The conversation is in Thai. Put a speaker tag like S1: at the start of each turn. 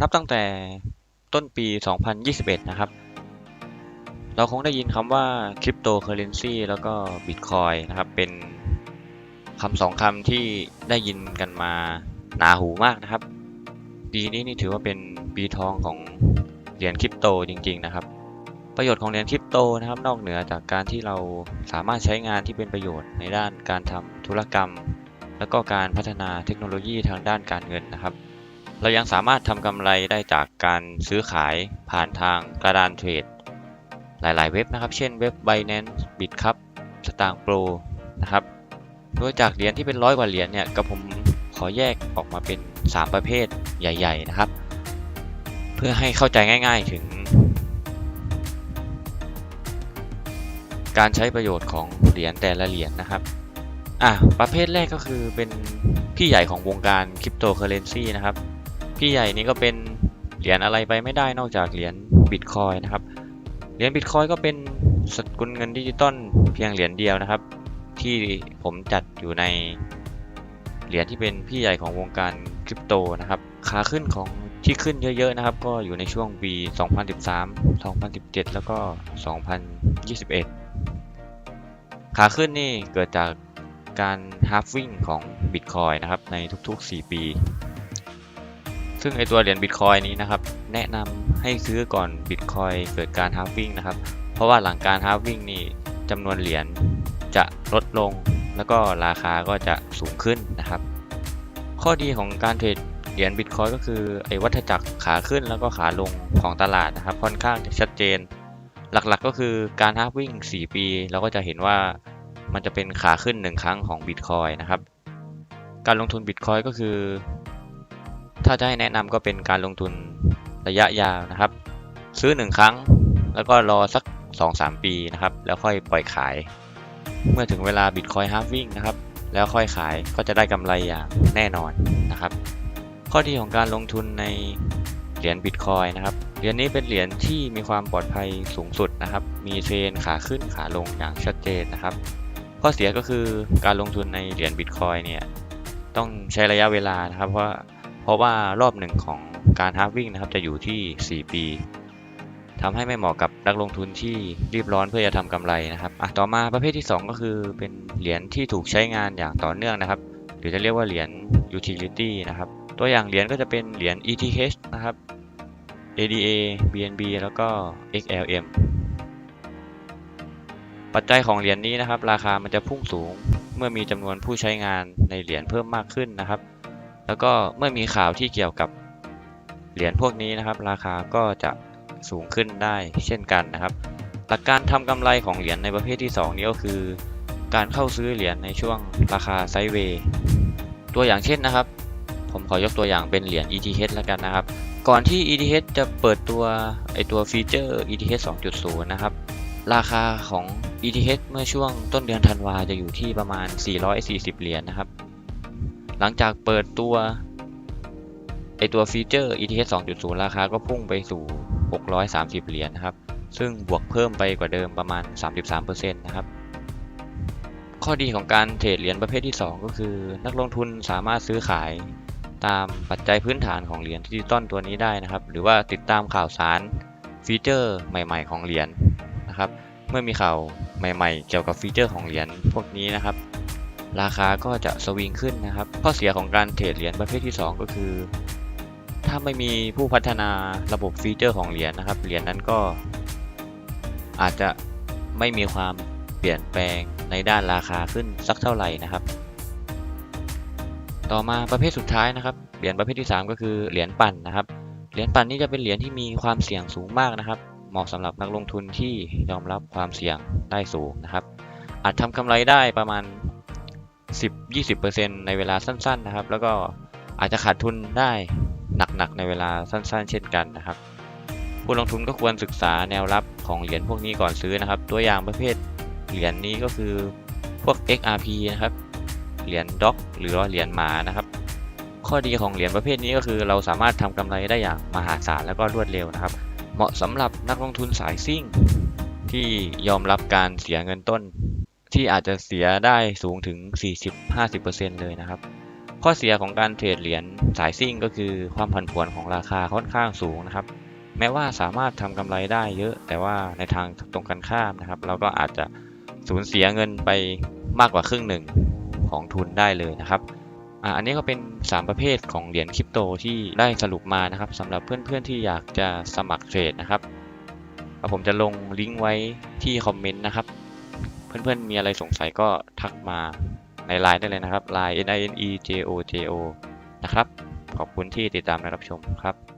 S1: นับตั้งแต่ต้นปี 2021 นะครับ เราคงได้ยินคำว่าคริปโตเคอเรนซีแล้วก็บิตคอยนะครับ เป็นคำสองคำที่ได้ยินกันมาหนาหูมากนะครับ ปีนี้นี่ถือว่าเป็นปีทองของเหรียญคริปโตจริง ๆ นะครับ ประโยชน์ของเหรียญคริปโตนะครับ นอกเหนือจากการที่เราสามารถใช้งานที่เป็นประโยชน์ในด้านการทำธุรกรรม แล้วก็การพัฒนาเทคโนโลยีทางด้านการเงินนะครับ เรายังสามารถทำกำไรได้จากการซื้อขายผ่านทางกระดานเทรด หลาย ๆ เว็บนะครับ เช่นเว็บ Binance Bitcup Stang Pro นะครับ โดยจากเหรียญที่เป็นร้อยกว่าเหรียญเนี่ยกับผมขอแยกออกมาเป็น 3 ประเภทใหญ่ ๆ นะครับ เพื่อให้เข้าใจง่าย ๆ ถึง การใช้ประโยชน์ของเหรียญแต่ละเหรียญนะครับอะประเภทแรกก็คือเป็นพี่ใหญ่ของวงการคริปโตเคอเรนซีนะครับ พี่ใหญ่นี้ก็เป็นเหรียญอะไรไปไม่ได้นอกจากเหรียญบิตคอยนะครับ เหรียญบิตคอยก็เป็นสกุลเงินดิจิตอลเพียงเหรียญเดียวนะครับ ที่ผมจัดอยู่ในเหรียญที่เป็นพี่ใหญ่ของวงการคริปโตนะครับขาขึ้นของที่ขึ้นเยอะๆนะครับ ก็อยู่ในช่วงปี2013 2017 แล้วก็ 2021 ขาขึ้นนี่เกิดจากการฮาร์ฟวิ่งของบิตคอยนะครับในทุกๆ 4 ปี ซึ่งไอตัวเหรียญบิตคอยนี้นะครับแนะนำให้ซื้อก่อนบิตคอยเกิดการฮาร์ฟวิ่งนะครับ เพราะว่าหลังการฮาร์ฟวิ่งนี่จำนวนเหรียญจะลดลง แล้วก็ราคาก็จะสูงขึ้นนะครับ ข้อดีของการเทรดเหรียญบิตคอยก็คือไอ้วัฏจักรขาขึ้นแล้วก็ขาลงของตลาดนะครับ ค่อนข้างจะชัดเจน หลักๆก็คือการฮาร์ฟวิ่ง 4 ปี เราก็จะเห็นว่ามันจะเป็นขาขึ้น 1 ครั้งของบิตคอยนะครับ การลงทุนบิตคอยก็คือ ถ้าจะให้แนะนำก็เป็นการลงทุนระยะยาวนะครับ ซื้อ 1 ครั้ง แล้วก็รอสัก 2-3 ปีนะครับ แล้วค่อยปล่อยขาย เมื่อถึงเวลาบิตคอยฮาร์ฟวิ่งนะครับ แล้วค่อยขายก็จะได้กำไรอย่างแน่นอนนะครับ ข้อดีของการลงทุนในเหรียญบิตคอยนะครับ เหรียญนี้เป็นเหรียญที่มีความปลอดภัยสูงสุดนะครับ มีเทรนขาขึ้นขาลงอย่างชัดเจนนะครับ ข้อเสียก็คือการลงทุนในเหรียญบิตคอยเนี่ยต้องใช้ระยะเวลานะครับ เพราะ ราะว่ารอบหนึ่งของการฮาร์ฟวิ่งนะครับจะอยู่ที่ 4 ปีทำให้ไม่เหมาะกับนักลงทุนที่รีบร้อนเพื่อจะทำกำไรนะครับอะต่อมาประเภทที่ 2 ก็คือเป็นเหรียญที่ถูกใช้งานอย่างต่อเนื่องนะครับ หรือจะเรียกว่าเหรียญ utility นะครับ ตัวอย่างเหรียญก็จะเป็นเหรียญ ETH นะครับ ADA BNB แล้วก็ XLM ปัจจัยของเหรียญนี้นะครับ ราคามันจะพุ่งสูงเมื่อมีจำนวนผู้ใช้งานในเหรียญเพิ่มมากขึ้นนะครับ แล้วก็เมื่อมีข่าวที่เกี่ยวกับเหรียญพวกนี้นะครับ ราคาก็จะสูงขึ้นได้เช่นกันนะครับ หลักการทำกำไรของเหรียญในประเภทที่ 2 นี้ก็คือ การเข้าซื้อเหรียญในช่วงราคาไซด์เวย์ตัวอย่างเช่นนะครับ ผมขอยกตัวอย่างเป็นเหรียญ ETH แล้วกันนะครับ ก่อนที่ ETH จะเปิดตัวไอตัวฟีเจอร์ ETH 2.0 นะครับ ราคาของ ETH เมื่อช่วงต้นเดือนธันวาจะอยู่ที่ประมาณ 440 เหรียญนะครับ หลังจากเปิดตัวไอตัวฟีเจอร์ ETH 2.0 ราคาก็พุ่งไปสู่ 630 เหรียญนะครับ ซึ่งบวกเพิ่มไปกว่าเดิมประมาณ 33%นะครับ ข้อดีของการเทรดเหรียญประเภทที่ 2 ก็คือ นักลงทุนสามารถซื้อขายตามปัจจัยพื้นฐานของเหรียญดิจิตอลตัวนี้ได้นะครับ หรือว่าติดตามข่าวสารฟีเจอร์ใหม่ ๆ ของเหรียญนะครับ เมื่อมีข่าวใหม่ ๆ เกี่ยวกับฟีเจอร์ของเหรียญพวกนี้นะครับ ราคาก็จะสวิงขึ้นนะครับ ข้อเสียของการเทรดเหรียญประเภทที่ 2 ก็คือ ถ้าไม่มีผู้พัฒนาระบบฟีเจอร์ของเหรียญนะครับ เหรียญนั้นก็ อาจจะไม่มีความเปลี่ยนแปลงในด้านราคาขึ้นสักเท่าไหร่นะครับ ต่อมาประเภทสุดท้ายนะครับ เหรียญประเภทที่ 3 ก็คือเหรียญปั่นนะครับ เหรียญปั่นนี่จะเป็นเหรียญที่มีความเสี่ยงสูงมากนะครับ เหมาะสำหรับนักลงทุนที่ยอมรับความเสี่ยงได้สูงนะครับ อาจทำกำไรได้ประมาณ 10-20%ในเวลาสั้นๆนะครับ แล้วก็อาจจะขาดทุนได้หนักๆในเวลาสั้นๆ เช่นกันนะครับ ผู้ลงทุนก็ควรศึกษาแนวรับของเหรียญพวกนี้ก่อนซื้อนะครับ ตัวอย่างประเภทเหรียญนี้ก็คือพวก XRP นะครับ เหรียญด็อกหรือว่าเหรียญหมานะครับ ข้อดีของเหรียญประเภทนี้ก็คือเราสามารถทำกำไรได้อย่างมหาศาลแล้วก็รวดเร็วนะครับ เหมาะสำหรับนักลงทุนสายซิ่ง ที่ยอมรับการเสียเงินต้น ที่อาจจะเสียได้สูงถึง 40-50%เลยนะครับ ข้อเสียของการเทรดเหรียญสายซิ่งก็คือความผันผวนของราคาค่อนข้างสูงนะครับ แม้ว่าสามารถทำกำไรได้เยอะแต่ว่าในทางตรงกันข้ามนะครับ เราก็อาจจะสูญเสียเงินไปมากกว่าครึ่งหนึ่งของทุนได้เลยนะครับอ,อันนี้ก็เป็น 3 ประเภทของเหรียญคริปโตที่ได้สรุปมานะครับสำหรับเพื่อนๆที่อยากจะสมัครเทรดนะครับผมจะลงลิงก์ไว้ที่คอมเมนต์นะครับ เพื่อนๆมีอะไรสงสัยก็ทักมาในไลน์ได้เลยนะครับไลน์ n i n e j o j o นะครับ ขอบคุณที่ติดตามและรับชมครับ